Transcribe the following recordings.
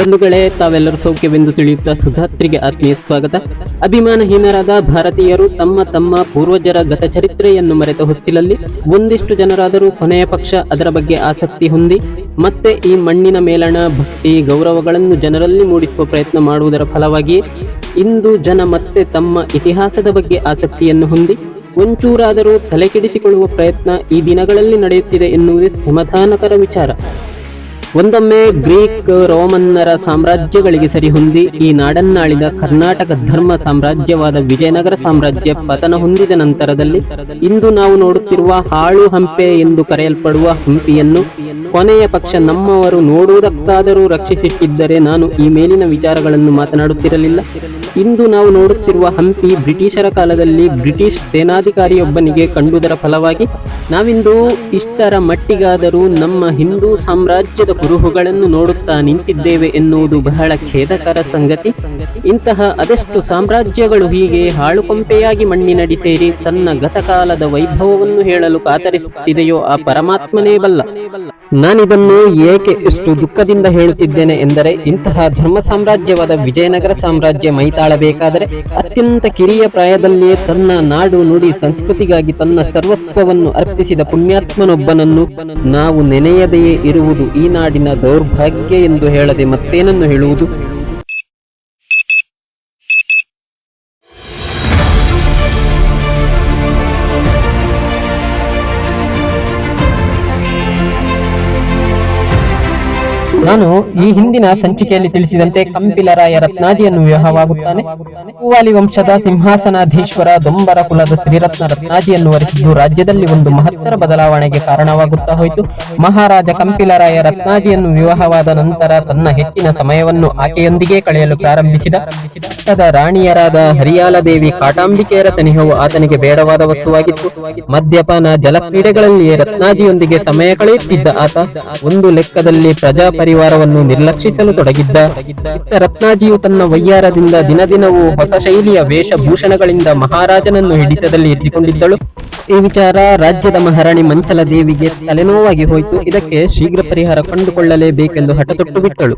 ಬಂಧುಗಳೇ, ತಾವೆಲ್ಲರೂ ಸೌಖ್ಯವೆಂದು ತಿಳಿಯುತ್ತಾ ಸುಧಾತ್ರಿಗೆ ಆತ್ಮೀಯ ಸ್ವಾಗತ. ಅಭಿಮಾನಹೀನರಾದ ಭಾರತೀಯರು ತಮ್ಮ ತಮ್ಮ ಪೂರ್ವಜರ ಗತಚರಿತ್ರೆಯನ್ನು ಮರೆತ ಹೊಸ್ತಿಲಲ್ಲಿ ಒಂದಿಷ್ಟು ಜನರಾದರೂ ಕೊನೆಯ ಪಕ್ಷ ಅದರ ಬಗ್ಗೆ ಆಸಕ್ತಿ ಹೊಂದಿ, ಮತ್ತೆ ಈ ಮಣ್ಣಿನ ಮೇಲಣ, ಭಕ್ತಿ, ಗೌರವಗಳನ್ನು ಜನರಲ್ಲಿ ಮೂಡಿಸುವ ಪ್ರಯತ್ನ ಮಾಡುವುದರ ಫಲವಾಗಿ ಇಂದು ಜನ ಮತ್ತೆ ತಮ್ಮ ಇತಿಹಾಸದ ಬಗ್ಗೆ ಆಸಕ್ತಿಯನ್ನು ಹೊಂದಿ, ಒಂಚೂರಾದರೂ ತಲೆಕೆಡಿಸಿಕೊಳ್ಳುವ ಪ್ರಯತ್ನ ಈ ದಿನಗಳಲ್ಲಿ ನಡೆಯುತ್ತಿದೆ ಎನ್ನುವುದೇ ಸಮಾಧಾನಕರ ವಿಚಾರ. ಒಂದೊಮ್ಮೆ ಗ್ರೀಕ್, ರೋಮನ್ನರ ಸಾಮ್ರಾಜ್ಯಗಳಿಗೆ ಸರಿಹೊಂದಿ, ಈ ನಾಡನ್ನಾಳಿದ ಕರ್ನಾಟಕ ಧರ್ಮ ಸಾಮ್ರಾಜ್ಯವಾದ ವಿಜಯನಗರ ಸಾಮ್ರಾಜ್ಯ ಪತನ ಹೊಂದಿದ ನಂತರದಲ್ಲಿ ಇಂದು ನಾವು ನೋಡುತ್ತಿರುವ ಹಾಳು ಹಂಪೆ ಎಂದು ಕರೆಯಲ್ಪಡುವ ಹಂಪಿಯನ್ನು ಕೊನೆಯ ಪಕ್ಷ ನಮ್ಮವರು ನೋಡುವುದಕ್ಕಾದರೂ ರಕ್ಷಿಸಿಟ್ಟಿದ್ದರೆ ನಾನು ಈ ಮೇಲಿನ ವಿಚಾರಗಳನ್ನು ಮಾತನಾಡುತ್ತಿರಲಿಲ್ಲ. ಇಂದು ನಾವು ನೋಡುತ್ತಿರುವ ಹಂಪಿ ಬ್ರಿಟಿಷರ ಕಾಲದಲ್ಲಿ ಬ್ರಿಟಿಷ್ ಸೇನಾಧಿಕಾರಿಯೊಬ್ಬನಿಗೆ ಕಂಡುದರ ಫಲವಾಗಿ ನಾವಿಂದು ಇಷ್ಟರ ಮಟ್ಟಿಗಾದರೂ ನಮ್ಮ ಹಿಂದೂ ಸಾಮ್ರಾಜ್ಯದ ಕುರುಹುಗಳನ್ನು ನೋಡುತ್ತಾ ನಿಂತಿದ್ದೇವೆ ಎನ್ನುವುದು ಬಹಳ ಖೇದಕರ ಸಂಗತಿ. ಇಂತಹ ಅದೆಷ್ಟು ಸಾಮ್ರಾಜ್ಯಗಳು ಹೀಗೆ ಹಾಳುಕೊಂಪೆಯಾಗಿ ಮಣ್ಣಿನಡಿ ಸೇರಿ ತನ್ನ ಗತಕಾಲದ ವೈಭವವನ್ನು ಹೇಳಲು ಕಾತರಿಸುತ್ತಿದೆಯೋ ಆ ಪರಮಾತ್ಮನೇ ಬಲ್ಲ. ನಾನಿದನ್ನು ಏಕೆ ಇಷ್ಟು ದುಃಖದಿಂದ ಹೇಳುತ್ತಿದ್ದೇನೆ ಎಂದರೆ ಇಂತಹ ಧರ್ಮ ಸಾಮ್ರಾಜ್ಯವಾದ ವಿಜಯನಗರ ಸಾಮ್ರಾಜ್ಯ ಮೈತಾಳಬೇಕಾದರೆ ಅತ್ಯಂತ ಕಿರಿಯ ಪ್ರಾಯದಲ್ಲಿಯೇ ತನ್ನ ನಾಡು ನುಡಿ ಸಂಸ್ಕೃತಿಗಾಗಿ ತನ್ನ ಸರ್ವಸ್ವವನ್ನು ಅರ್ಪಿಸಿದ ಪುಣ್ಯಾತ್ಮನೊಬ್ಬನನ್ನು ನಾವು ನೆನೆಯದೆಯೇ ಇರುವುದು ಈ ನಾಡಿನ ದೌರ್ಭಾಗ್ಯ ಎಂದು ಹೇಳದೆ ಮತ್ತೇನನ್ನು ಹೇಳುವುದು? ನಾನು ಈ ಹಿಂದಿನ ಸಂಚಿಕೆಯಲ್ಲಿ ತಿಳಿಸಿದಂತೆ ಕಂಪಿಲರಾಯ ರತ್ನಾಜಿಯನ್ನು ವಿವಾಹವಾಗುತ್ತಾನೆ. ಹೂವಾಲಿ ವಂಶದ ಸಿಂಹಾಸನಾಧೀಶ್ವರ ದೊಂಬರ ಕುಲದ ಶ್ರೀರತ್ನ ರತ್ನಾಜಿಯನ್ನು ವರಿಸಿದ್ದು ರಾಜ್ಯದಲ್ಲಿ ಒಂದು ಮಹತ್ತರ ಬದಲಾವಣೆಗೆ ಕಾರಣವಾಗುತ್ತಾ ಹೋಯಿತು. ಮಹಾರಾಜ ಕಂಪಿಲರಾಯ ರತ್ನಾಜಿಯನ್ನು ವಿವಾಹವಾದ ನಂತರ ತನ್ನ ಹೆಚ್ಚಿನ ಸಮಯವನ್ನು ಆಕೆಯೊಂದಿಗೆ ಕಳೆಯಲು ಪ್ರಾರಂಭಿಸಿದ. ರಾಣಿಯರಾದ ಹರಿಯಾಲ ದೇವಿ ಕಾಟಾಂಬಿಕೆಯರ ಸನಿಹವು ಆತನಿಗೆ ಬೇಡವಾದ ವಸ್ತುವಾಗಿತ್ತು. ಮದ್ಯಪಾನ ಜಲಕ್ರೀಡೆಗಳಲ್ಲಿಯೇ ರತ್ನಾಜಿಯೊಂದಿಗೆ ಸಮಯ ಕಳೆಯುತ್ತಿದ್ದ ಆತ ಒಂದು ಲೆಕ್ಕದಲ್ಲಿ ಪ್ರಜಾ ಪರಿವಾರವನ್ನು ನಿರ್ಲಕ್ಷಿಸಲು ತೊಡಗಿದ್ದ ಇತ್ತ ರತ್ನಾಜಿಯು ತನ್ನ ವಯ್ಯಾರದಿಂದ ದಿನದಿನವೂ ಹೊಸ ಶೈಲಿಯ ವೇಷಭೂಷಣಗಳಿಂದ ಮಹಾರಾಜನನ್ನು ಹಿಡಿತದಲ್ಲಿ ಇರಿಸಿಕೊಂಡಿದ್ದಳು. ಈ ವಿಚಾರ ರಾಜ್ಯದ ಮಹಾರಾಣಿ ಮಂಚಲ ದೇವಿಗೆ ತಲೆನೋವಾಗಿ ಹೋಯಿತು. ಇದಕ್ಕೆ ಶೀಘ್ರ ಪರಿಹಾರ ಕಂಡುಕೊಳ್ಳಲೇಬೇಕೆಂದು ಹಠತೊಟ್ಟು ಬಿಟ್ಟಳು.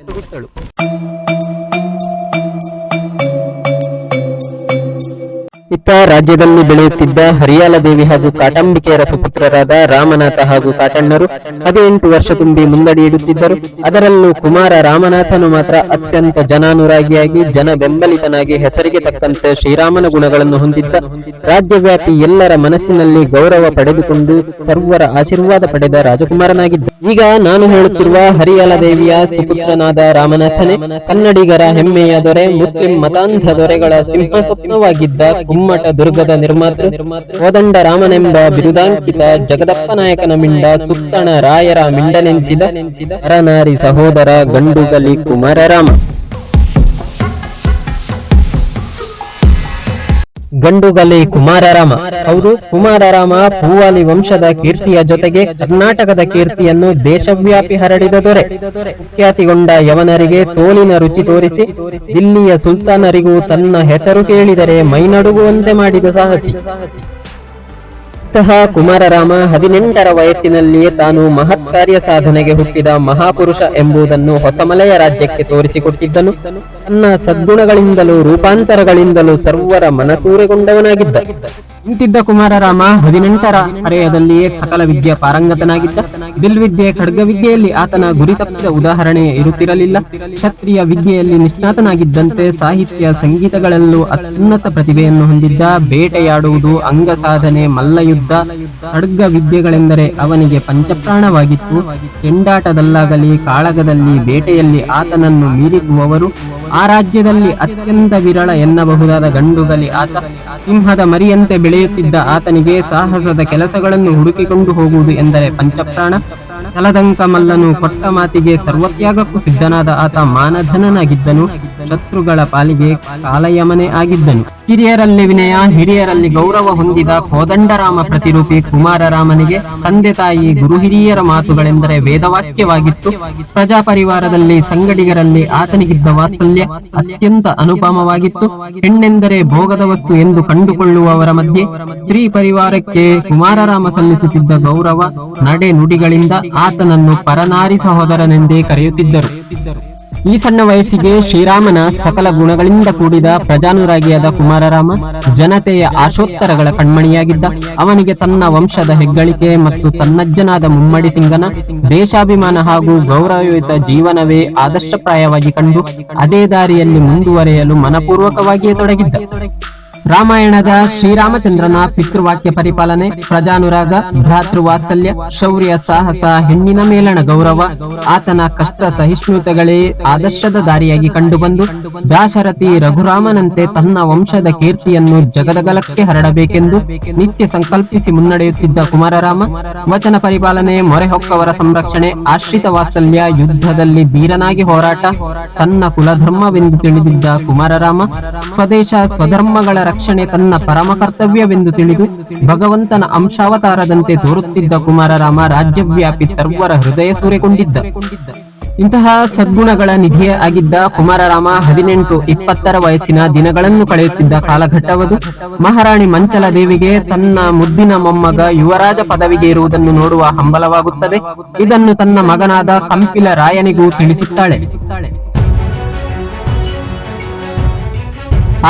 ಇತ್ತ ರಾಜ್ಯದಲ್ಲಿ ಬೆಳೆಯುತ್ತಿದ್ದ ಹರಿಯಾಲ ದೇವಿ ಹಾಗೂ ಕಾಟಂಬಿಕೆಯರ ಸುಪುತ್ರರಾದ ರಾಮನಾಥ ಹಾಗೂ ಕಾಟಣ್ಣರು ಹದಿನೆಂಟು ವರ್ಷ ತುಂಬಿ ಮುಂದಡಿ ಇಡುತ್ತಿದ್ದರು. ಅದರಲ್ಲೂ ಕುಮಾರ ರಾಮನಾಥನು ಮಾತ್ರ ಅತ್ಯಂತ ಜನಾನುರಾಗಿಯಾಗಿ, ಜನ ಬೆಂಬಲಿತನಾಗಿ ಹೆಸರಿಗೆ ತಕ್ಕಂತೆ ಶ್ರೀರಾಮನ ಗುಣಗಳನ್ನು ಹೊಂದಿದ್ದ. ರಾಜ್ಯವ್ಯಾಪಿ ಎಲ್ಲರ ಮನಸ್ಸಿನಲ್ಲಿ ಗೌರವ ಪಡೆದುಕೊಂಡು ಸರ್ವರ ಆಶೀರ್ವಾದ ಪಡೆದ ರಾಜಕುಮಾರನಾಗಿದ್ದ. ಈಗ ನಾನು ಹೇಳುತ್ತಿರುವ ಹರಿಯಾಲ ದೇವಿಯ ಸುಪುತ್ರನಾದ ರಾಮನಾಥನೇ ಕನ್ನಡಿಗರ ಹೆಮ್ಮೆಯ ದೊರೆ, ಮುಸ್ಲಿಂ ಮತಾಂಧ ದೊರೆಗಳ ಸಿಂಹ ಸ್ವಪ್ನವಾಗಿದ್ದ ಕುಮ್ಮಟ ದುರ್ಗದ ನಿರ್ಮಾತೃ ಕೋದಂಡ ರಾಮನೆಂಬ ಬಿರುದಾಂಕಿತ ಜಗದಪ್ಪ ನಾಯಕನ ಮಿಂಡ ಸುತ್ತಣ ರಾಯರ ಹರನಾರಿ ಸಹೋದರ ಗಂಡುಗಲಿ ಕುಮಾರರಾಮ ಗಂಡುಗಲಿ ಕುಮಾರರಾಮ. ಹೌದು, ಕುಮಾರರಾಮ ಪೂವಾಲಿ ವಂಶದ ಕೀರ್ತಿಯ ಜೊತೆಗೆ ಕರ್ನಾಟಕದ ಕೀರ್ತಿಯನ್ನು ದೇಶವ್ಯಾಪಿ ಹರಡಿದ ದೊರೆ. ಖ್ಯಾತಿಗೊಂಡ ಯವನರಿಗೆ ಸೋಲಿನ ರುಚಿ ತೋರಿಸಿ, ದಿಲ್ಲಿಯ ಸುಲ್ತಾನರಿಗೂ ತನ್ನ ಹೆಸರು ಕೇಳಿದರೆ ಮೈನಡುಗುವಂತೆ ಮಾಡಿದ ಸಾಹಸಿ. ಇಂತಹ ಕುಮಾರರಾಮ ಹದಿನೆಂಟರ ವಯಸ್ಸಿನಲ್ಲಿಯೇ ತಾನು ಮಹತ್ ಕಾರ್ಯ ಸಾಧನೆಗೆ ಹುಟ್ಟಿದ ಮಹಾಪುರುಷ ಎಂಬುದನ್ನು ಹೊಸಮಲೆಯ ರಾಜ್ಯಕ್ಕೆ ತೋರಿಸಿಕೊಟ್ಟಿದ್ದನು. ತನ್ನ ಸದ್ಗುಣಗಳಿಂದಲೂ ರೂಪಾಂತರಗಳಿಂದಲೂ ಸರ್ವರ ಮನಸೂರೆಗೊಂಡವನಾಗಿದ್ದ. ಇಂತಿದ್ದ ಕುಮಾರರಾಮ ಹದಿನೆಂಟರ ಹರೆಯದಲ್ಲಿಯೇ ಸಕಲ ವಿದ್ಯೆ ಪಾರಂಗತನಾಗಿದ್ದ. ಬಿಲ್ವಿದ್ಯೆ ಖಡ್ಗವಿದ್ಯೆಯಲ್ಲಿ ಆತನ ಗುರಿ ತಪ್ಪಿದ ಉದಾಹರಣೆ ಇರುತ್ತಿರಲಿಲ್ಲ. ಕ್ಷತ್ರಿಯ ವಿದ್ಯೆಯಲ್ಲಿ ನಿಷ್ಣಾತನಾಗಿದ್ದಂತೆ ಸಾಹಿತ್ಯ ಸಂಗೀತಗಳಲ್ಲೂ ಅತ್ಯುನ್ನತ ಪ್ರತಿಭೆಯನ್ನು ಹೊಂದಿದ್ದ, ಬೇಟೆಯಾಡುವುದು ಅಂಗ ಸಾಧನೆ ಮಲ್ಲಯುದ್ಧ ಖಡ್ಗ ವಿದ್ಯೆಗಳೆಂದರೆ ಅವನಿಗೆ ಪಂಚಪ್ರಾಣವಾಗಿತ್ತು. ಕೆಂಡಾಟದಲ್ಲಾಗಲಿ ಕಾಳಗದಲ್ಲಿ ಬೇಟೆಯಲ್ಲಿ ಆತನನ್ನು ಮೀರಿಸುವವರು ಆ ರಾಜ್ಯದಲ್ಲಿ ಅತ್ಯಂತ ವಿರಳ ಎನ್ನಬಹುದಾದ ಗಂಡುಗಲಿ ಆತ. ಸಿಂಹದ ಮರಿಯಂತೆ ಬೆಳೆಯುತ್ತಿದ್ದ ಆತನಿಗೆ ಸಾಹಸದ ಕೆಲಸಗಳನ್ನು ಹುಡುಕಿಕೊಂಡು ಹೋಗುವುದು ಎಂದರೆ ಪಂಚಪ್ರಾಣ. ಕಲದಂಕ ಮಲ್ಲನು ಕೊಟ್ಟ ಮಾತಿಗೆ ಸರ್ವತ್ಯಾಗಕ್ಕೂ ಸಿದ್ಧನಾದ ಆತ ಮಾನಧನನಾಗಿದ್ದನು. ಶತ್ರುಗಳ ಪಾಲಿಗೆ ಕಾಲಯಮನೆ ಆಗಿದ್ದನು. ಹಿರಿಯರಲ್ಲಿ ವಿನಯ, ಹಿರಿಯರಲ್ಲಿ ಗೌರವ ಹೊಂದಿದ ಕೋದಂಡರಾಮ ಪ್ರತಿರೂಪಿ ಕುಮಾರರಾಮನಿಗೆ ತಂದೆ ತಾಯಿ ಗುರು ಹಿರಿಯರ ಮಾತುಗಳೆಂದರೆ ವೇದವಾಕ್ಯವಾಗಿತ್ತು. ಪ್ರಜಾ ಪರಿವಾರದಲ್ಲಿ ಸಂಗಡಿಗರಲ್ಲಿ ಆತನಿಗಿದ್ದ ವಾತ್ಸಲ್ಯ ಅತ್ಯಂತ ಅನುಪಮವಾಗಿತ್ತು. ಹೆಣ್ಣೆಂದರೆ ಭೋಗದ ವಸ್ತು ಎಂದು ಕಂಡುಕೊಳ್ಳುವವರ ಮಧ್ಯೆ ಸ್ತ್ರೀ ಪರಿವಾರಕ್ಕೆ ಕುಮಾರರಾಮ ಸಲ್ಲಿಸುತ್ತಿದ್ದ ಗೌರವ, ನಡೆ ನುಡಿಗಳಿಂದ ಆತನನ್ನು ಪರನಾರಿ ಸಹೋದರನೆಂದೇ ಕರೆಯುತ್ತಿದ್ದರು. ಈ ಸಣ್ಣ ವಯಸ್ಸಿಗೆ ಶ್ರೀರಾಮನ ಸಕಲ ಗುಣಗಳಿಂದ ಕೂಡಿದ ಪ್ರಜಾನುರಾಗಿಯಾದ ಕುಮಾರರಾಮ ಜನತೆಯ ಆಶೋತ್ತರಗಳ ಕಣ್ಮಣಿಯಾಗಿದ್ದ. ಅವನಿಗೆ ತನ್ನ ವಂಶದ ಹೆಗ್ಗಳಿಕೆ ಮತ್ತು ತನ್ನಜ್ಜನಾದ ಮುಮ್ಮಡಿ ಸಿಂಗನ ದೇಶಾಭಿಮಾನ ಹಾಗೂ ಗೌರವಯುತ ಜೀವನವೇ ಆದರ್ಶಪ್ರಾಯವಾಗಿ ಕಂಡು, ಅದೇ ದಾರಿಯಲ್ಲಿ ಮುಂದುವರೆಯಲು ಮನಪೂರ್ವಕವಾಗಿಯೇ ತೊಡಗಿದ್ದ. ರಾಮಾಯಣದ ಶ್ರೀರಾಮಚಂದ್ರನ ಪಿತೃವಾಕ್ಯ ಪರಿಪಾಲನೆ, ಪ್ರಜಾನುರಾಗ, ಭ್ರಾತೃವಾತ್ಸಲ್ಯ, ಶೌರ್ಯ, ಸಾಹಸ, ಹೆಣ್ಣಿನ ಮೇಲಣ ಗೌರವ, ಆತನ ಕಷ್ಟ ಸಹಿಷ್ಣುತೆಗಳೇ ಆದರ್ಶದ ದಾರಿಯಾಗಿ ಕಂಡುಬಂದು, ದಾಶರಥಿ ರಘುರಾಮನಂತೆ ತನ್ನ ವಂಶದ ಕೀರ್ತಿಯನ್ನು ಜಗದಗಲಕ್ಕೆ ಹರಡಬೇಕೆಂದು ನಿತ್ಯ ಸಂಕಲ್ಪಿಸಿ ಮುನ್ನಡೆಯುತ್ತಿದ್ದ ಕುಮಾರರಾಮ, ವಚನ ಪರಿಪಾಲನೆ ಮೊರೆಹೊಕ್ಕವರ ಸಂರಕ್ಷಣೆ, ಆಶ್ರಿತ ವಾತ್ಸಲ್ಯ, ಯುದ್ಧದಲ್ಲಿ ಬೀರನಾಗಿ ಹೋರಾಟ, ತನ್ನ ಕುಲಧರ್ಮವೆಂದು ತಿಳಿದಿದ್ದ ಕುಮಾರರಾಮ, ಸ್ವದೇಶ ಸ್ವಧರ್ಮಗಳ ರಕ್ಷಣೆ ತನ್ನ ಪರಮ ಕರ್ತವ್ಯವೆಂದು ತಿಳಿದು ಭಗವಂತನ ಅಂಶಾವತಾರದಂತೆ ತೋರುತ್ತಿದ್ದ ಕುಮಾರರಾಮ ರಾಜ್ಯವ್ಯಾಪಿ ಸರ್ವರ ಹೃದಯ ಸೂರೆಗೊಂಡಿದ್ದ. ಇಂತಹ ಸದ್ಗುಣಗಳ ನಿಧಿಯ ಆಗಿದ್ದ ಕುಮಾರರಾಮ ಹದಿನೆಂಟು ಇಪ್ಪತ್ತರ ವಯಸ್ಸಿನ ದಿನಗಳನ್ನು ಕಳೆಯುತ್ತಿದ್ದ ಕಾಲಘಟ್ಟವದು. ಮಹಾರಾಣಿ ಮಂಚಲ ದೇವಿಗೆ ತನ್ನ ಮುದ್ದಿನ ಮೊಮ್ಮಗ ಯುವರಾಜ ಪದವಿಗೆ ಇರುವುದನ್ನು ನೋಡುವ ಹಂಬಲವಾಗುತ್ತದೆ. ಇದನ್ನು ತನ್ನ ಮಗನಾದ ಕಂಪಿಲ ರಾಯನಿಗೂ ತಿಳಿಸುತ್ತಾಳೆ.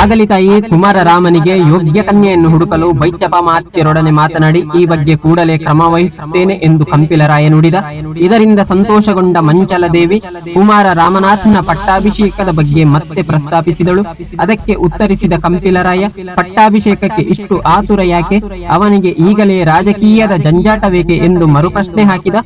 ಆಗಲಿ ತಾಯಿ ಕುಮಾರರಾಮನಿಗೆ ಯೋಗ್ಯ ಕನ್ಯೆಯನ್ನು ಹುಡುಕಲು ಬೈಚಪ ಮಾತ್ಯರೊಡನೆ ಮಾತನಾಡಿ, ಈ ಬಗ್ಗೆ ಕೂಡಲೇ ಕ್ರಮ ವಹಿಸುತ್ತೇನೆ ಎಂದು ಕಂಪಿಲರಾಯ ನುಡಿದ. ಇದರಿಂದ ಸಂತೋಷಗೊಂಡ ಮಂಚಲ ದೇವಿ ಕುಮಾರ ರಾಮನಾಥನ ಪಟ್ಟಾಭಿಷೇಕದ ಬಗ್ಗೆ ಮತ್ತೆ ಪ್ರಸ್ತಾಪಿಸಿದಳು. ಅದಕ್ಕೆ ಉತ್ತರಿಸಿದ ಕಂಪಿಲರಾಯ, ಪಟ್ಟಾಭಿಷೇಕಕ್ಕೆ ಇಷ್ಟು ಆತುರ ಯಾಕೆ? ಅವನಿಗೆ ಈಗಲೇ ರಾಜಕೀಯದ ಜಂಜಾಟವೇಕೆ ಎಂದು ಮರುಪ್ರಶ್ನೆ ಹಾಕಿದ.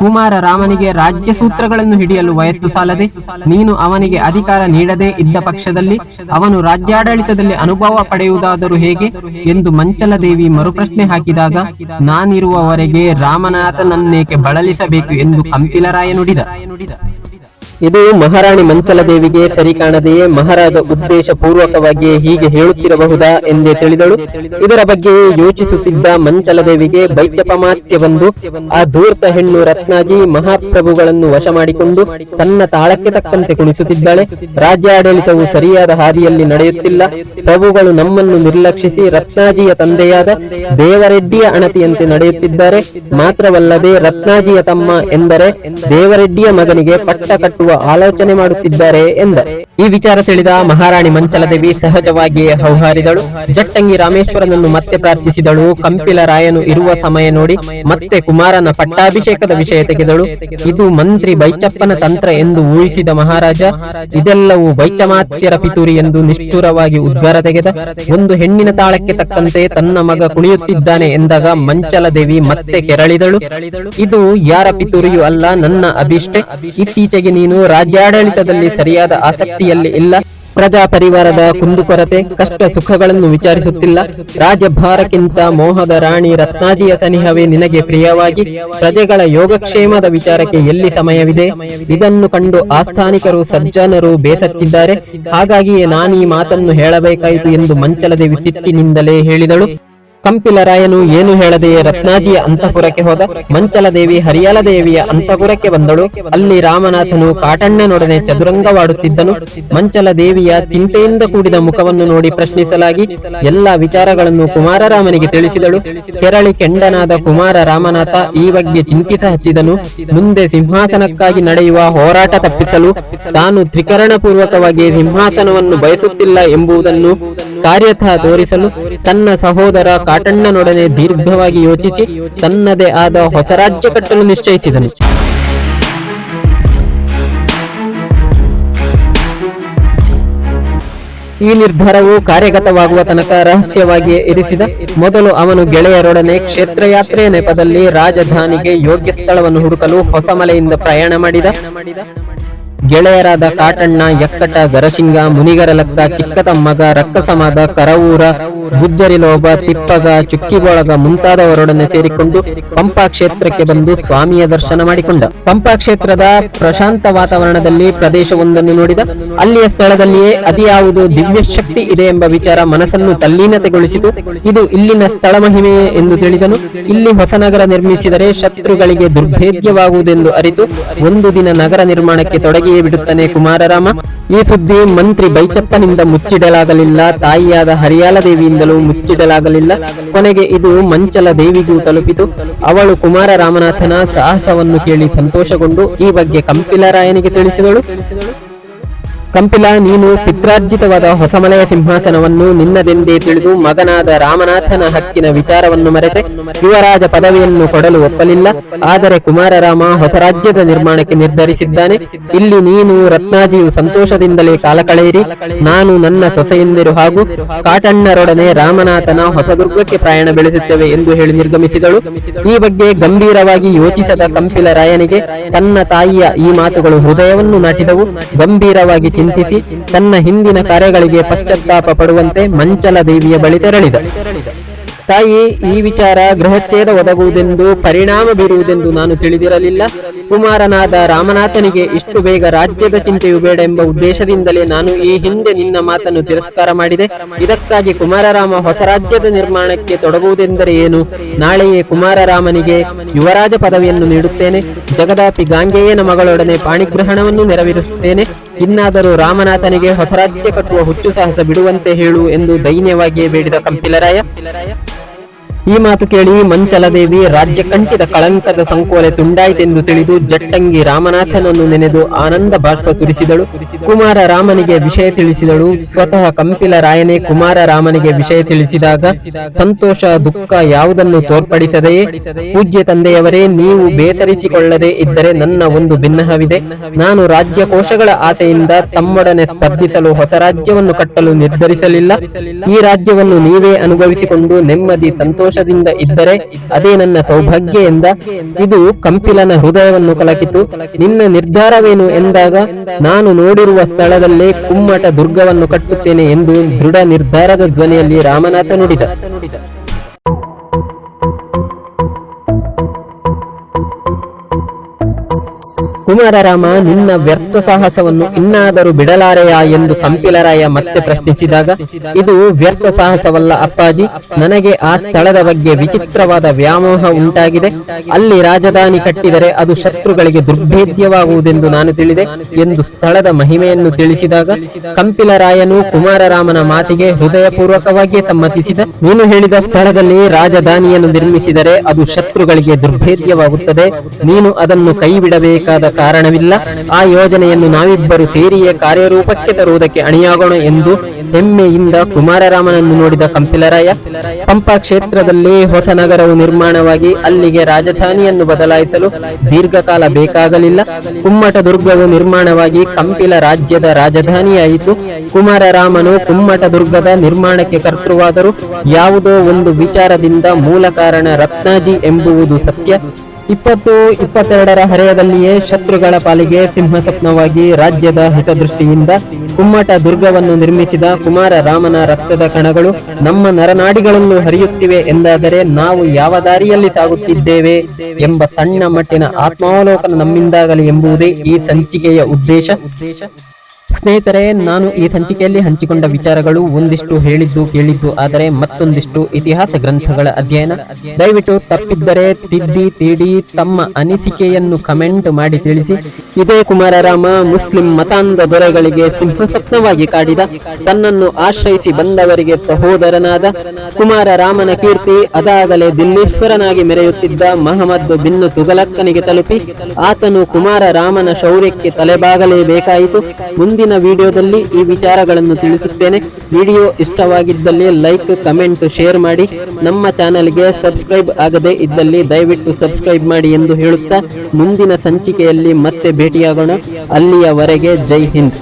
ಕುಮಾರ ರಾಮನಿಗೆ ರಾಜ್ಯ ಸೂತ್ರಗಳನ್ನು ಹಿಡಿಯಲು ವಯಸ್ಸು ಸಾಲದೆ, ನೀನು ಅವನಿಗೆ ಅಧಿಕಾರ ನೀಡದೇ ಇದ್ದ ಪಕ್ಷದಲ್ಲಿ ಅವನು ರಾಜ್ಯಾಡಳಿತದಲ್ಲಿ ಅನುಭವ ಪಡೆಯುವುದಾದರೂ ಹೇಗೆ? ಎಂದು ಮಂಚಲ ದೇವಿ ಮರುಪ್ರಶ್ನೆ ಹಾಕಿದಾಗ, ನಾನಿರುವವರೆಗೆ ರಾಮನಾಥನನ್ನೇಕೆ ಬಳಲಿಸಬೇಕು ಎಂದು ಕಂಪಿಲರಾಯ ನುಡಿದ ಇದು ಮಹಾರಾಣಿ ಮಂಚಲದೇವಿಗೆ ಸರಿ ಕಾಣದೆಯೇ ಮಹಾರಾಜ ಉದ್ದೇಶ ಪೂರ್ವಕವಾಗಿ ಹೀಗೆ ಹೇಳುತ್ತಿರಬಹುದಾ ಎಂದೇ ತಿಳಿದಳು. ಇದರ ಬಗ್ಗೆ ಯೋಚಿಸುತ್ತಿದ್ದ ಮಂಚಲದೇವಿಗೆ ಬೈಚಪಮಾತ್ಯ ಬಂದು, ಆ ಧೂರ್ತ ಹೆಣ್ಣು ರತ್ನಾಜಿ ಮಹಾಪ್ರಭುಗಳನ್ನು ವಶ ಮಾಡಿಕೊಂಡು ತನ್ನ ತಾಳಕ್ಕೆ ತಕ್ಕಂತೆ ಕುಣಿಸುತ್ತಿದ್ದಾಳೆ. ರಾಜ್ಯಾಡಳಿತವು ಸರಿಯಾದ ಹಾದಿಯಲ್ಲಿ ನಡೆಯುತ್ತಿಲ್ಲ. ಪ್ರಭುಗಳು ನಮ್ಮನ್ನು ನಿರ್ಲಕ್ಷಿಸಿ ರತ್ನಾಜಿಯ ತಂದೆಯಾದ ದೇವರೆಡ್ಡಿಯ ಅಣತಿಯಂತೆ ನಡೆಯುತ್ತಿದ್ದಾರೆ. ಮಾತ್ರವಲ್ಲದೆ ರತ್ನಾಜಿಯ ತಮ್ಮ ಎಂದರೆ ದೇವರೆಡ್ಡಿಯ ಮಗನಿಗೆ ಪಟ್ಟ ಕಟ್ಟುವ ಆಲೋಚನೆ ಮಾಡುತ್ತಿದ್ದಾರೆ ಎಂದ ಈ ವಿಚಾರ ತಿಳಿದ ಮಹಾರಾಣಿ ಮಂಚಲದೇವಿ ಸಹಜವಾಗಿಯೇ ಹೌಹಾರಿದಳು. ಜಟ್ಟಂಗಿ ರಾಮೇಶ್ವರನನ್ನು ಮತ್ತೆ ಪ್ರಾರ್ಥಿಸಿದಳು. ಕಂಪಿಲ ರಾಯನು ಇರುವ ಸಮಯ ನೋಡಿ ಮತ್ತೆ ಕುಮಾರನ ಪಟ್ಟಾಭಿಷೇಕದ ವಿಷಯ ತೆಗೆದಳು. ಇದು ಮಂತ್ರಿ ಬೈಚಪ್ಪನ ತಂತ್ರ ಎಂದು ಊಹಿಸಿದ ಮಹಾರಾಜ, ಇದೆಲ್ಲವೂ ಬೈಚಮಾತ್ಯರ ಪಿತೂರಿ ಎಂದು ನಿಷ್ಠುರವಾಗಿ ಉದ್ಗಾರ ತೆಗೆದ. ಒಂದು ಹೆಣ್ಣಿನ ತಾಳಕ್ಕೆ ತಕ್ಕಂತೆ ತನ್ನ ಮಗ ಕುಣಿಯುತ್ತಿದ್ದಾನೆ ಎಂದಾಗ ಮಂಚಲದೇವಿ ಮತ್ತೆ ಕೆರಳಿದಳು. ಇದು ಯಾರ ಪಿತೂರಿಯೂ ಅಲ್ಲ, ನನ್ನ ಅಭಿಷ್ಟೆ. ಇತ್ತೀಚೆಗೆ ನೀನು ರಾಜ್ಯಾಡಳಿತದಲ್ಲಿ ಸರಿಯಾದ ಆಸಕ್ತಿಯಲ್ಲಿ ಇಲ್ಲ. ಪ್ರಜಾ ಪರಿವಾರದ ಕುಂದುಕೊರತೆ ಕಷ್ಟ ಸುಖಗಳನ್ನು ವಿಚಾರಿಸುತ್ತಿಲ್ಲ. ರಾಜಭಾರಕ್ಕಿಂತ ಮೋಹದ ರಾಣಿ ರತ್ನಾಜಿಯ ಸನಿಹವೇ ನಿನಗೆ ಪ್ರಿಯವಾಗಿ, ಪ್ರಜೆಗಳ ಯೋಗಕ್ಷೇಮದ ವಿಚಾರಕ್ಕೆ ಎಲ್ಲಿ ಸಮಯವಿದೆ? ಇದನ್ನು ಕಂಡು ಆಸ್ಥಾನಿಕರು ಸಜ್ಜನರು ಬೇಸತ್ತಿದ್ದಾರೆ. ಹಾಗಾಗಿಯೇ ನಾನೀ ಮಾತನ್ನು ಹೇಳಬೇಕಾಯಿತು ಎಂದು ಮಂಚಲದೇವಿ ಸಿಟ್ಟಿನಿಂದಲೇ ಹೇಳಿದಳು. ಕಂಪಿಲರಾಯನು ಏನು ಹೇಳದೆಯೇ ರತ್ನಾಜಿಯ ಅಂತಃಪುರಕ್ಕೆ ಹೋದ. ಮಂಚಲದೇವಿ ಹರಿಯಾಲ ದೇವಿಯ ಅಂತಃಪುರಕ್ಕೆ ಬಂದಳು. ಅಲ್ಲಿ ರಾಮನಾಥನು ಕಾಟಣ್ಣನೊಡನೆ ಚದುರಂಗವಾಡುತ್ತಿದ್ದನು. ಮಂಚಲ ದೇವಿಯ ಚಿಂತೆಯಿಂದ ಕೂಡಿದ ಮುಖವನ್ನು ನೋಡಿ ಪ್ರಶ್ನಿಸಲಾಗಿ ಎಲ್ಲಾ ವಿಚಾರಗಳನ್ನು ಕುಮಾರರಾಮನಿಗೆ ತಿಳಿಸಿದಳು. ಕೆರಳಿ ಕೆಂಡನಾದ ಕುಮಾರ ರಾಮನಾಥ ಈ ಬಗ್ಗೆ ಚಿಂತಿಸ ಹತ್ತಿದನು ಮುಂದೆ ಸಿಂಹಾಸನಕ್ಕಾಗಿ ನಡೆಯುವ ಹೋರಾಟ ತಪ್ಪಿಸಲು ತಾನು ತ್ರಿಕರಣ ಪೂರ್ವಕವಾಗಿ ಸಿಂಹಾಸನವನ್ನು ಬಯಸುತ್ತಿಲ್ಲ ಎಂಬುದನ್ನು ಕಾರ್ಯತಃ ತೋರಿಸಲು ತನ್ನ ಸಹೋದರ ಕಾಟಣ್ಣನೊಡನೆ ದೀರ್ಘವಾಗಿ ಯೋಚಿಸಿ ತನ್ನದೇ ಆದ ಹೊಸ ರಾಜ್ಯ ಕಟ್ಟಲು ನಿಶ್ಚಯಿಸಿದನು. ಈ ನಿರ್ಧಾರವು ಕಾರ್ಯಗತವಾಗುವ ತನಕ ರಹಸ್ಯವಾಗಿಯೇ ಇರಿಸಿದ. ಮೊದಲು ಅವನು ಗೆಳೆಯರೊಡನೆ ಕ್ಷೇತ್ರಯಾತ್ರೆಯ ನೆಪದಲ್ಲಿ ರಾಜಧಾನಿಗೆ ಯೋಗ್ಯ ಸ್ಥಳವನ್ನು ಹುಡುಕಲು ಹೊಸಮಲೆಯಿಂದ ಪ್ರಯಾಣ ಮಾಡಿದ. ಗೆಳೆಯರಾದ ಕಾಟಣ್ಣ ಎಕ್ಕಟ ಗರಸಿಂಗ ಮುನಿಗರಲಕ್ಕ ಚಿಕ್ಕತಮ್ಮಗ ರಕ್ಕಸಮಾದ ಕರವೂರ ಗುಜ್ಜರಿಲೋಬ ತಿಪ್ಪಗ ಚುಕ್ಕಿಬೊಳಗ ಮುಂತಾದವರೊಡನೆ ಸೇರಿಕೊಂಡು ಪಂಪಾ ಕ್ಷೇತ್ರಕ್ಕೆ ಬಂದು ಸ್ವಾಮಿಯ ದರ್ಶನ ಮಾಡಿಕೊಂಡ. ಪಂಪಾ ಕ್ಷೇತ್ರದ ಪ್ರಶಾಂತ ವಾತಾವರಣದಲ್ಲಿ ಪ್ರದೇಶವೊಂದನ್ನು ನೋಡಿದ. ಅಲ್ಲಿಯ ಸ್ಥಳದಲ್ಲಿಯೇ ಅದಿಯಾವುದು ದಿವ್ಯ ಶಕ್ತಿ ಇದೆ ಎಂಬ ವಿಚಾರ ಮನಸ್ಸನ್ನು ತಲ್ಲೀನತೆಗೊಳಿಸಿತು. ಇದು ಇಲ್ಲಿನ ಸ್ಥಳ ಮಹಿಮೆಯೇ ಎಂದು ತಿಳಿದನು. ಇಲ್ಲಿ ಹೊಸ ನಗರ ನಿರ್ಮಿಸಿದರೆ ಶತ್ರುಗಳಿಗೆ ದುರ್ಭೇದ್ಯವಾಗುವುದೆಂದು ಅರಿತು. ಒಂದು ದಿನ ನಗರ ನಿರ್ಮಾಣಕ್ಕೆ ತೊಡಗಿಯೇ ಬಿಡುತ್ತಾನೆ ಕುಮಾರರಾಮ. ಈ ಸುದ್ದಿ ಮಂತ್ರಿ ಬೈಚಪ್ಪನಿಂದ ಮುಚ್ಚಿಡಲಾಗಲಿಲ್ಲ, ತಾಯಿಯಾದ ಹರಿಯಾಲ ದೇವಿಯಿಂದಲೂ ಮುಚ್ಚಿಡಲಾಗಲಿಲ್ಲ. ಕೊನೆಗೆ ಇದು ಮಂಚಲ ದೇವಿಗೂ ತಲುಪಿತು. ಅವಳು ಕುಮಾರ ರಾಮನಾಥನ ಸಾಹಸವನ್ನು ಕೇಳಿ ಸಂತೋಷಗೊಂಡು ಈ ಬಗ್ಗೆ ಕಂಪಿಲರಾಯನಿಗೆ ತಿಳಿಸಿದಳು. ಕಂಪಿಲ, ನೀನು ಪಿತ್ರಾರ್ಜಿತವಾದ ಹೊಸಮಲೆಯ ಸಿಂಹಾಸನವನ್ನು ನಿನ್ನದೆಂದೇ ತಿಳಿದು ಮಗನಾದ ರಾಮನಾಥನ ಹಕ್ಕಿನ ವಿಚಾರವನ್ನು ಮರೆತೆ. ಯುವರಾಜ ಪದವಿಯನ್ನು ಕೊಡಲು ಒಪ್ಪಲಿಲ್ಲ. ಆದರೆ ಕುಮಾರರಾಮ ಹೊಸ ರಾಜ್ಯದ ನಿರ್ಮಾಣಕ್ಕೆ ನಿರ್ಧರಿಸಿದ್ದಾನೆ. ಇಲ್ಲಿ ನೀನು ರತ್ನಾಜಿಯು ಸಂತೋಷದಿಂದಲೇ ಕಾಲ ಕಳೆಯಿರಿ. ನಾನು ನನ್ನ ಸೊಸೆಯಂದಿರು ಹಾಗೂ ಕಾಟಣ್ಣರೊಡನೆ ರಾಮನಾಥನ ಹೊಸದುರ್ಗಕ್ಕೆ ಪ್ರಯಾಣ ಬೆಳೆಸುತ್ತೇವೆ ಎಂದು ಹೇಳಿ ನಿರ್ಗಮಿಸಿದಳು. ಈ ಬಗ್ಗೆ ಗಂಭೀರವಾಗಿ ಯೋಚಿಸದ ಕಂಪಿಲ ರಾಯನಿಗೆ ತನ್ನ ತಾಯಿಯ ಈ ಮಾತುಗಳು ಹೃದಯವನ್ನು ನಾಟಿದವು. ಗಂಭೀರವಾಗಿ ಚಿಂತಿಸಿ ತನ್ನ ಹಿಂದಿನ ಕಾರ್ಯಗಳಿಗೆ ಪಶ್ಚಾತ್ತಾಪ ಪಡುವಂತೆ ಮಂಚಲ ದೇವಿಯ ಬಳಿ ತೆರಳಿದ. ತಾಯಿ, ಈ ವಿಚಾರ ಗೃಹಚ್ಛೇದ ಒದಗುವುದೆಂದು, ಪರಿಣಾಮ ಬೀರುವುದೆಂದು ನಾನು ತಿಳಿದಿರಲಿಲ್ಲ. ಕುಮಾರನಾದ ರಾಮನಾಥನಿಗೆ ಇಷ್ಟು ಬೇಗ ರಾಜ್ಯದ ಚಿಂತೆಯು ಬೇಡ ಎಂಬ ಉದ್ದೇಶದಿಂದಲೇ ನಾನು ಈ ಹಿಂದೆ ನಿನ್ನ ಮಾತನ್ನು ತಿರಸ್ಕಾರ ಮಾಡಿದೆ. ಇದಕ್ಕಾಗಿ ಕುಮಾರರಾಮ ಹೊಸ ರಾಜ್ಯದ ನಿರ್ಮಾಣಕ್ಕೆ ತೊಡಗುವುದೆಂದರೆ ಏನು? ನಾಳೆಯೇ ಕುಮಾರರಾಮನಿಗೆ ಯುವರಾಜ ಪದವಿಯನ್ನು ನೀಡುತ್ತೇನೆ. ಜಗದಾಪಿ ಗಾಂಗೆಯನ ಮಗಳೊಡನೆ ಪಾಣಿಗ್ರಹಣವನ್ನು ನೆರವೇರಿಸುತ್ತೇನೆ. ಇನ್ನಾದರೂ ರಾಮನಾಥನಿಗೆ ಹೊಸ ರಾಜ್ಯ ಕಟ್ಟುವ ಹುಚ್ಚು ಸಾಹಸ ಬಿಡುವಂತೆ ಹೇಳು ಎಂದು ದೈನ್ಯವಾಗಿಯೇ ಬೇಡಿದ ಕಂಪಿಲರಾಯ. ಈ ಮಾತು ಕೇಳಿ ಮಂಚಲದೇವಿ ರಾಜ್ಯ ಕಂಠಿದ ಕಳಂಕದ ಸಂಕೋಲೆ ತುಂಡಾಯಿತೆಂದು ತಿಳಿದು ಜಟ್ಟಂಗಿ ರಾಮನಾಥನನ್ನು ನೆನೆದು ಆನಂದ ಬಾಷ್ಪ ಸುರಿಸಿದಳು. ಕುಮಾರ ರಾಮನಿಗೆ ವಿಷಯ ತಿಳಿಸಿದಳು. ಸ್ವತಃ ಕಂಪಿಲ ರಾಯನೇ ಕುಮಾರ ರಾಮನಿಗೆ ವಿಷಯ ತಿಳಿಸಿದಾಗ ಸಂತೋಷ ದುಃಖ ಯಾವುದನ್ನು ತೋರ್ಪಡಿಸದೆಯೇ? ಪೂಜ್ಯ ತಂದೆಯವರೇ, ನೀವು ಬೇಸರಿಸಿಕೊಳ್ಳದೆ ಇದ್ದರೆ ನನ್ನ ಒಂದು ಭಿನ್ನಹವಿದೆ. ನಾನು ರಾಜ್ಯ ಕೋಶಗಳ ಆಸೆಯಿಂದ ತಮ್ಮೊಡನೆ ಸ್ಪರ್ಧಿಸಲು ಹೊಸ ರಾಜ್ಯವನ್ನು ಕಟ್ಟಲು ನಿರ್ಧರಿಸಲಿಲ್ಲ. ಈ ರಾಜ್ಯವನ್ನು ನೀವೇ ಅನುಭವಿಸಿಕೊಂಡು ನೆಮ್ಮದಿ ಸಂತೋಷದಿಂದ ಇದ್ದರೆ ಅದೇ ನನ್ನ ಸೌಭಾಗ್ಯ ಎಂದ ಇದು ಕಂಪಿಲನ ಹೃದಯವನ್ನು ಕಲಕಿತು. ನಿನ್ನ ನಿರ್ಧಾರವೇನು ಎಂದಾಗ ನಾನು ನೋಡಿರುವ ಸ್ಥಳದಲ್ಲೇ ಕುಮ್ಮಟ ದುರ್ಗವನ್ನು ಕಟ್ಟುತ್ತೇನೆ ಎಂದು ದೃಢ ನಿರ್ಧಾರದ ಧ್ವನಿಯಲ್ಲಿ ರಾಮನಾಥ ನುಡಿದ. ಕುಮಾರರಾಮ ನಿನ್ನ ವ್ಯರ್ಥ ಸಾಹಸವನ್ನು ಇನ್ನಾದರೂ ಬಿಡಲಾರೆಯಾ ಎಂದು ಕಂಪಿಲರಾಯ ಮತ್ತೆ ಪ್ರಶ್ನಿಸಿದಾಗ, ಇದು ವ್ಯರ್ಥ ಸಾಹಸವಲ್ಲ ಅಪ್ಪಾಜಿ, ನನಗೆ ಆ ಸ್ಥಳದ ಬಗ್ಗೆ ವಿಚಿತ್ರವಾದ ವ್ಯಾಮೋಹ ಉಂಟಾಗಿದೆ. ಅಲ್ಲಿ ರಾಜಧಾನಿ ಕಟ್ಟಿದರೆ ಅದು ಶತ್ರುಗಳಿಗೆ ದುರ್ಭೇದ್ಯವಾಗುವುದೆಂದು ನಾನು ತಿಳಿದೆ ಎಂದು ಸ್ಥಳದ ಮಹಿಮೆಯನ್ನು ತಿಳಿಸಿದಾಗ, ಕಂಪಿಲರಾಯನು ಕುಮಾರರಾಮನ ಮಾತಿಗೆ ಹೃದಯಪೂರ್ವಕವಾಗಿ ಸಮ್ಮತಿಸಿದ, ನೀನು ಹೇಳಿದ ಸ್ಥಳದಲ್ಲಿ ರಾಜಧಾನಿಯನ್ನು ನಿರ್ಮಿಸಿದರೆ ಅದು ಶತ್ರುಗಳಿಗೆ ದುರ್ಭೇದ್ಯವಾಗುತ್ತದೆ, ನೀನು ಅದನ್ನು ಕೈಬಿಡಬೇಕಾದ ಕಾರಣವಿಲ್ಲ. ಆ ಯೋಜನೆಯನ್ನು ನಾವಿಬ್ಬರು ಸೇರಿಯೇ ಕಾರ್ಯರೂಪಕ್ಕೆ ತರುವುದಕ್ಕೆ ಅಣಿಯಾಗೋಣ ಎಂದು ಹೆಮ್ಮೆಯಿಂದ ಕುಮಾರರಾಮನನ್ನು ನೋಡಿದ ಕಂಪಿಲರಾಯ. ಪಂಪಾ ಕ್ಷೇತ್ರದಲ್ಲಿ ಹೊಸ ನಗರವು ನಿರ್ಮಾಣವಾಗಿ ಅಲ್ಲಿಗೆ ರಾಜಧಾನಿಯನ್ನು ಬದಲಾಯಿಸಲು ದೀರ್ಘಕಾಲ ಬೇಕಾಗಲಿಲ್ಲ. ಕುಮ್ಮಟ ದುರ್ಗವು ನಿರ್ಮಾಣವಾಗಿ ಕಂಪಿಲ ರಾಜ್ಯದ ರಾಜಧಾನಿಯಾಯಿತು. ಕುಮಾರರಾಮನು ಕುಮ್ಮಟ ದುರ್ಗದ ನಿರ್ಮಾಣಕ್ಕೆ ಕರ್ತೃವಾದರು. ಯಾವುದೋ ಒಂದು ವಿಚಾರದಿಂದ ಮೂಲ ಕಾರಣ ರತ್ನಾಜಿ ಎಂಬುವುದು ಸತ್ಯ. ಇಪ್ಪತ್ತು, ಇಪ್ಪತ್ತೆರಡರ ಹರೆಯದಲ್ಲಿಯೇ ಶತ್ರುಗಳ ಪಾಲಿಗೆ ಸಿಂಹಸ್ವಪ್ನವಾಗಿ ರಾಜ್ಯದ ಹಿತದೃಷ್ಟಿಯಿಂದ ಕುಮ್ಮಟ ದುರ್ಗವನ್ನು ನಿರ್ಮಿಸಿದ ಕುಮಾರ ರಾಮನ ರಕ್ತದ ಕಣಗಳು ನಮ್ಮ ನರನಾಡಿಗಳಲ್ಲೂ ಹರಿಯುತ್ತಿವೆ ಎಂದಾದರೆ ನಾವು ಯಾವ ದಾರಿಯಲ್ಲಿ ಸಾಗುತ್ತಿದ್ದೇವೆ ಎಂಬ ಸಣ್ಣ ಮಟ್ಟಿನ ಆತ್ಮಾವಲೋಕನ ನಮ್ಮಿಂದಾಗಲಿ ಎಂಬುದೇ ಈ ಸಂಚಿಕೆಯ ಉದ್ದೇಶ. ಸ್ನೇಹಿತರೆ, ನಾನು ಈ ಸಂಚಿಕೆಯಲ್ಲಿ ಹಂಚಿಕೊಂಡ ವಿಚಾರಗಳು ಒಂದಿಷ್ಟು ಹೇಳಿದ್ದು ಕೇಳಿದ್ದು, ಆದರೆ ಮತ್ತೊಂದಿಷ್ಟು ಇತಿಹಾಸ ಗ್ರಂಥಗಳ ಅಧ್ಯಯನ. ದಯವಿಟ್ಟು ತಪ್ಪಿದ್ದರೆ ತಿದ್ದಿ, ತೀಡಿ ತಮ್ಮ ಅನಿಸಿಕೆಯನ್ನು ಕಮೆಂಟ್ ಮಾಡಿ ತಿಳಿಸಿ. ಇದೇ ಕುಮಾರರಾಮ ಮುಸ್ಲಿಂ ಮತಾಂಧ ದೊರೆಗಳಿಗೆ ಸಿಂಹಸಪ್ನವಾಗಿ ಕಾಡಿದ, ತನ್ನನ್ನು ಆಶ್ರಯಿಸಿ ಬಂದವರಿಗೆ ಸಹೋದರನಾದ ಕುಮಾರರಾಮನ ಕೀರ್ತಿ ಅದಾಗಲೇ ದಿಲ್ಲೇಶ್ವರನಾಗಿ ಮೆರೆಯುತ್ತಿದ್ದ ಮಹಮ್ಮದ್ ಬಿನ್ನು ತುಗಲಕ್ಕನಿಗೆ ತಲುಪಿ, ಆತನು ಕುಮಾರರಾಮನ ಶೌರ್ಯಕ್ಕೆ ತಲೆಬಾಗಲೇಬೇಕಾಯಿತು ಮುಂದಿನ ವಿಡಿಯೋದಲ್ಲಿ ಈ ವಿಚಾರಗಳನ್ನು ತಿಳಿಸುತ್ತೇನೆ. ವಿಡಿಯೋ ಇಷ್ಟವಾಗಿದ್ದಲ್ಲಿ ಲೈಕ್, ಕಮೆಂಟ್, ಶೇರ್ ಮಾಡಿ. ನಮ್ಮ ಚಾನಲ್ಗೆ ಸಬ್ಸ್ಕ್ರೈಬ್ ಆಗದೆ ಇದ್ದಲ್ಲಿ ದಯವಿಟ್ಟು ಸಬ್ಸ್ಕ್ರೈಬ್ ಮಾಡಿ ಎಂದು ಹೇಳುತ್ತಾ ಮುಂದಿನ ಸಂಚಿಕೆಯಲ್ಲಿ ಮತ್ತೆ ಭೇಟಿಯಾಗೋಣ. ಅಲ್ಲಿಯವರೆಗೆ ಜೈ ಹಿಂದ್.